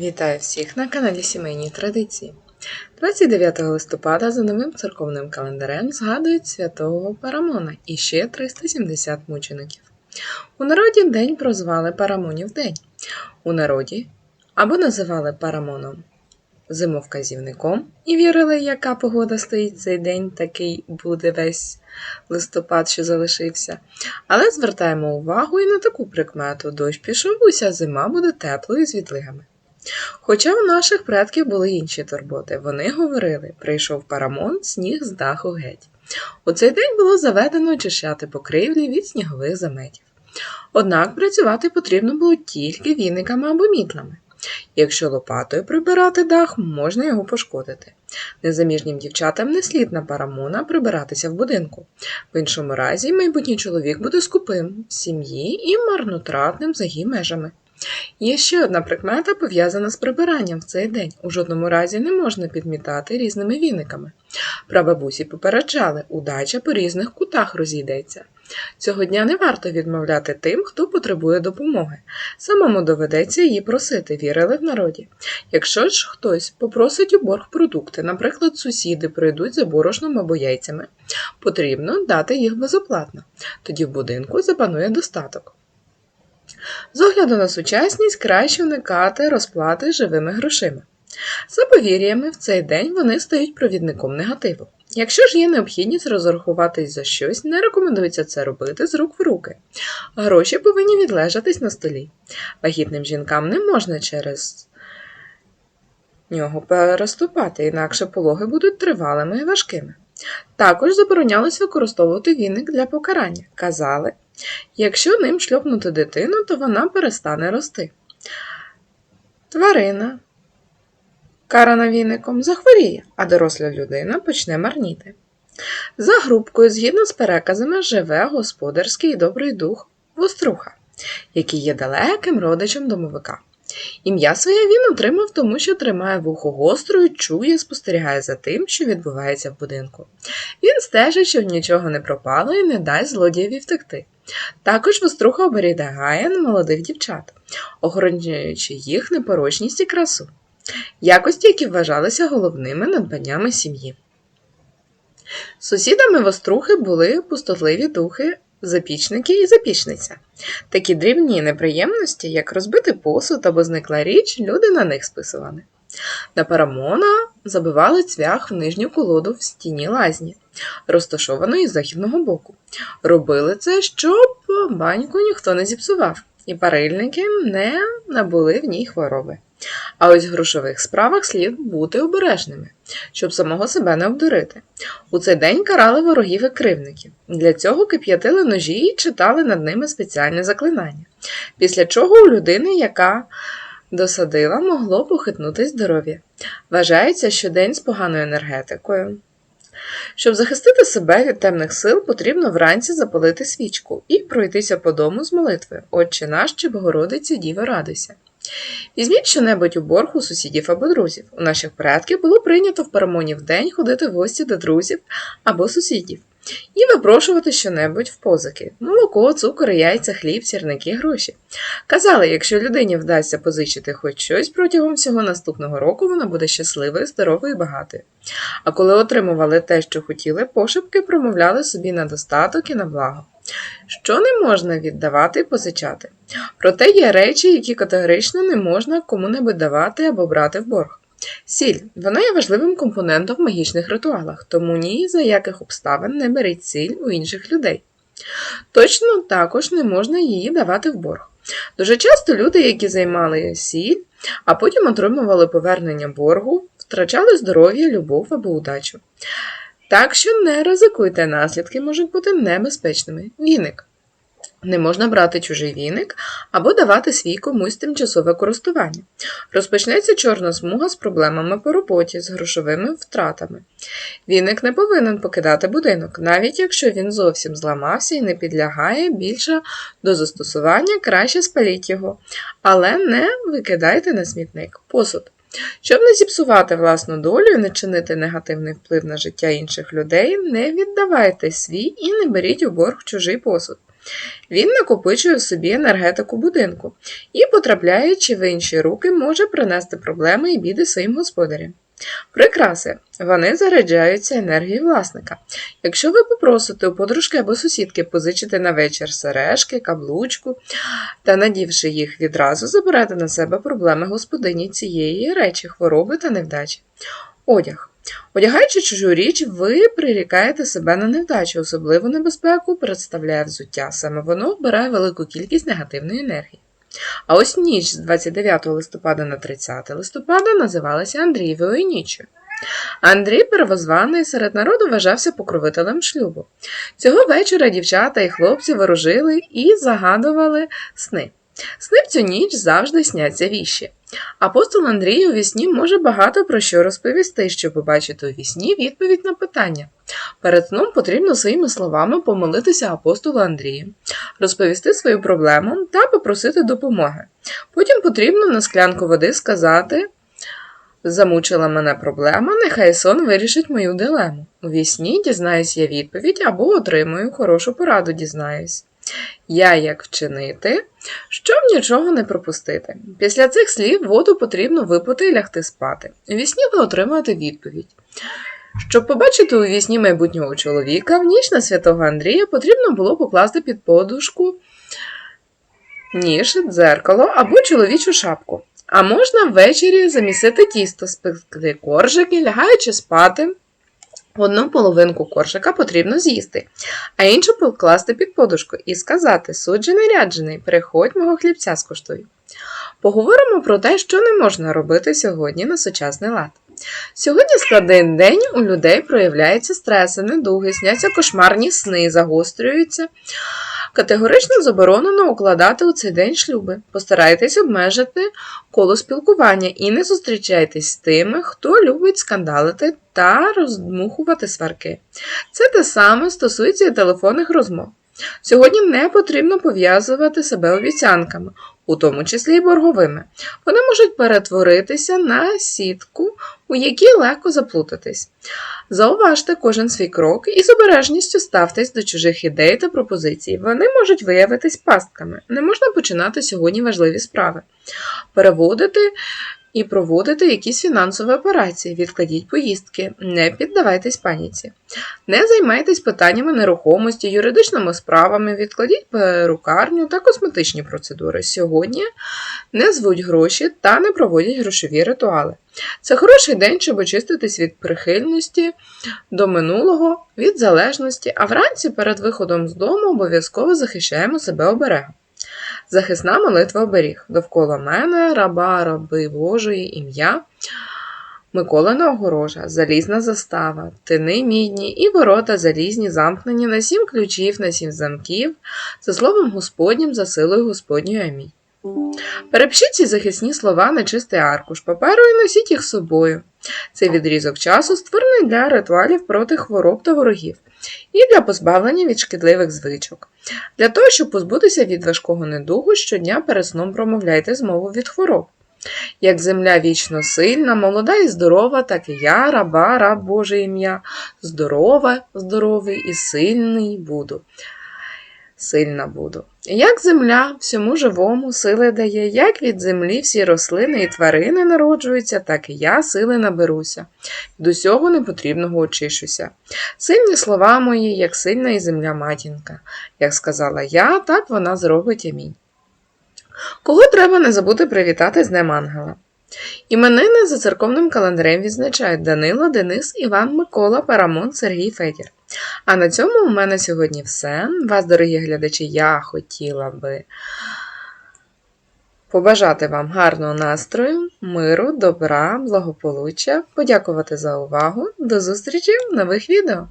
Вітаю всіх на каналі Сімейні Традиції. 29 листопада за новим церковним календарем згадують святого Парамона і ще 370 мучеників. У народі день прозвали Парамонів день. У народі або називали Парамоном зимовказівником і вірили, яка погода стоїть цей день, такий буде весь листопад, що залишився. Але звертаємо увагу і на таку прикмету: дощ пішов, уся зима буде теплою з відлигами. Хоча у наших предків були інші турботи, вони говорили: прийшов парамон, сніг з даху геть. У цей день було заведено очищати покривлі від снігових заметів. Однак працювати потрібно було тільки віниками або мітлами. Якщо лопатою прибирати дах, можна його пошкодити. Незаміжнім дівчатам не слід на парамона прибиратися в будинку. В іншому разі майбутній чоловік буде скупим в сім'ї і марнотратним за її межами. Є ще одна прикмета пов'язана з прибиранням в цей день. У жодному разі не можна підмітати різними віниками. Прабабусі попереджали, удача по різних кутах розійдеться. Цього дня не варто відмовляти тим, хто потребує допомоги. Самому доведеться її просити, вірили в народі. Якщо ж хтось попросить у борг продукти, наприклад, сусіди прийдуть за борошном або яйцями, потрібно дати їх безоплатно. Тоді в будинку запанує достаток. З огляду на сучасність краще уникати розплати живими грошима. За повір'ями, в цей день вони стають провідником негативу. Якщо ж є необхідність розрахуватись за щось, не рекомендується це робити з рук в руки. Гроші повинні відлежатись на столі. Вагітним жінкам не можна через нього переступати, інакше пологи будуть тривалими і важкими. Також заборонялось використовувати віник для покарання. Казали, якщо ним шльопнути дитину, то вона перестане рости. Тварина, карана віником, захворіє, а доросла людина почне марніти. За групкою, згідно з переказами, живе господарський і добрий дух Воструха, який є далеким родичем домовика. Ім'я своє він отримав, тому що тримає вухо гострою, чує, спостерігає за тим, що відбувається в будинку. Він стежить, щоб нічого не пропало і не дасть злодієві втекти. Також Воструха оберігає на молодих дівчат, охороняючи їх непорочність і красу, якості, які вважалися головними надбаннями сім'ї. Сусідами Вострухи були пустотливі духи, запічники і запічниця. Такі дрібні неприємності, як розбитий посуд або зникла річ, люди на них списували. На парамона забивали цвях в нижню колоду в стіні лазні, розташованої з західного боку. Робили це, щоб баньку ніхто не зіпсував, і парильники не набули в ній хвороби. А ось в грошових справах слід бути обережними, щоб самого себе не обдурити. У цей день карали ворогів і кривників. Для цього кип'ятили ножі і читали над ними спеціальне заклинання. Після чого у людини, яка досадила, могло похитнути здоров'я. Вважається, що день з поганою енергетикою. Щоб захистити себе від темних сил, потрібно вранці запалити свічку і пройтися по дому з молитвою Отче наш чи Богородиці Діва радуйся. Візьміть щонебудь у борг у сусідів або друзів. У наших предків було прийнято в парамонів день ходити в гості до друзів або сусідів і випрошувати щонебудь в позики молоко, цукор, яйця, хліб, сірники, гроші. Казали, якщо людині вдасться позичити хоч щось протягом всього наступного року, вона буде щасливою, здоровою і багатою. А коли отримували те, що хотіли, пошепки промовляли собі на достаток і на благо. Що не можна віддавати і позичати. Проте є речі, які категорично не можна кому-небудь давати або брати в борг. Сіль вона є важливим компонентом в магічних ритуалах, тому ні за яких обставин не беріть сіль у інших людей. Точно також не можна її давати в борг. Дуже часто люди, які займали сіль, а потім отримували повернення боргу, втрачали здоров'я, любов або удачу. Так що не ризикуйте, наслідки можуть бути небезпечними. Віник. Не можна брати чужий віник або давати свій комусь тимчасове користування. Розпочнеться чорна смуга з проблемами по роботі, з грошовими втратами. Віник не повинен покидати будинок, навіть якщо він зовсім зламався і не підлягає більше до застосування, краще спаліть його, але не викидайте на смітник. Посуд. Щоб не зіпсувати власну долю і не чинити негативний вплив на життя інших людей, не віддавайте свій і не беріть у борг чужий посуд. Він накопичує в собі енергетику будинку і, потрапляючи в інші руки, може принести проблеми і біди своїм господарям. Прикраси. Вони заряджаються енергією власника. Якщо ви попросите у подружки або сусідки позичити на вечір сережки, каблучку та, надівши їх відразу, заберете на себе проблеми господині цієї речі, хвороби та невдачі. Одяг. Одягаючи чужу річ, ви прирікаєте себе на невдачу, особливу небезпеку представляє взуття. Саме воно вбирає велику кількість негативної енергії. А ось ніч з 29 листопада на 30 листопада називалася Андрієвою ніччю. Андрій первозваний серед народу вважався покровителем шлюбу. Цього вечора дівчата і хлопці ворожили і загадували сни. Сни в цю ніч завжди сняться віші. Апостол Андрій у вісні може багато про що розповісти, щоб побачити у вісні відповідь на питання. Перед сном потрібно своїми словами помолитися апостолу Андрію, розповісти свою проблему та попросити допомоги. Потім потрібно на склянку води сказати Замучила мене проблема, нехай сон вирішить мою дилему. У вісні дізнаюсь я відповідь або отримую хорошу пораду, дізнаюсь. Я як вчинити, щоб нічого не пропустити. Після цих слів воду потрібно випити і лягти спати. Вісні ви отримаєте відповідь. Щоб побачити у вісні майбутнього чоловіка, в ніч на святого Андрія потрібно було покласти під подушку ніж, дзеркало або чоловічу шапку. А можна ввечері замісити тісто, спекти коржики, лягаючи спати. Одну половинку коржика потрібно з'їсти, а іншу покласти під подушку і сказати суджений ряджений, приходь мого хлібця скуштуй. Поговоримо про те, що не можна робити сьогодні на сучасний лад. Сьогодні складний день у людей проявляються стреси, недуги, сняться кошмарні сни, загострюються. Категорично заборонено укладати у цей день шлюби. Постарайтесь обмежити коло спілкування і не зустрічайтесь з тими, хто любить скандалити та роздмухувати сварки. Це те саме стосується і телефонних розмов. Сьогодні не потрібно пов'язувати себе обіцянками, у тому числі й борговими. Вони можуть перетворитися на сітку, у якій легко заплутатись. Зауважте кожен свій крок і з обережністю ставтесь до чужих ідей та пропозицій. Вони можуть виявитись пастками. Не можна починати сьогодні важливі справи. Переводити і проводити якісь фінансові операції, відкладіть поїздки, не піддавайтесь паніці. Не займайтесь питаннями нерухомості, юридичними справами, відкладіть перукарню та косметичні процедури. Сьогодні не звуть гроші та не проводять грошові ритуали. Це хороший день, щоб очиститись від прихильності до минулого, від залежності, а вранці перед виходом з дому обов'язково захищаємо себе оберегом. Захисна молитва оберіг. Довкола мене, раба, раби Божої, ім'я. Миколина огорожа, залізна застава, тини мідні і ворота залізні, замкнені на сім ключів, на сім замків, за словом Господнім, за силою Господньою амінь. Перепишіть ці захисні слова на чистий аркуш паперу і носіть їх з собою. Цей відрізок часу створений для ритуалів проти хвороб та ворогів і для позбавлення від шкідливих звичок. Для того, щоб позбутися від важкого недугу, щодня перед сном промовляйте змову від хвороб. Як земля вічно сильна, молода і здорова, так і я, раба, раб Боже ім'я, здорова, здоровий і сильний буду. Сильна буду. Як земля всьому живому сили дає, як від землі всі рослини і тварини народжуються, так і я сили наберуся, до усього непотрібного очищуся. Сильні слова мої, як сильна і земля матінка. Як сказала я, так вона зробить амінь. Кого треба не забути привітати з Днем Ангела? Іменини за церковним календарем відзначають Данило, Денис, Іван, Микола, Парамон, Сергій Федір. А на цьому у мене сьогодні все. Вас, дорогі глядачі, я хотіла би побажати вам гарного настрою, миру, добра, благополуччя, подякувати за увагу. До зустрічі в нових відео!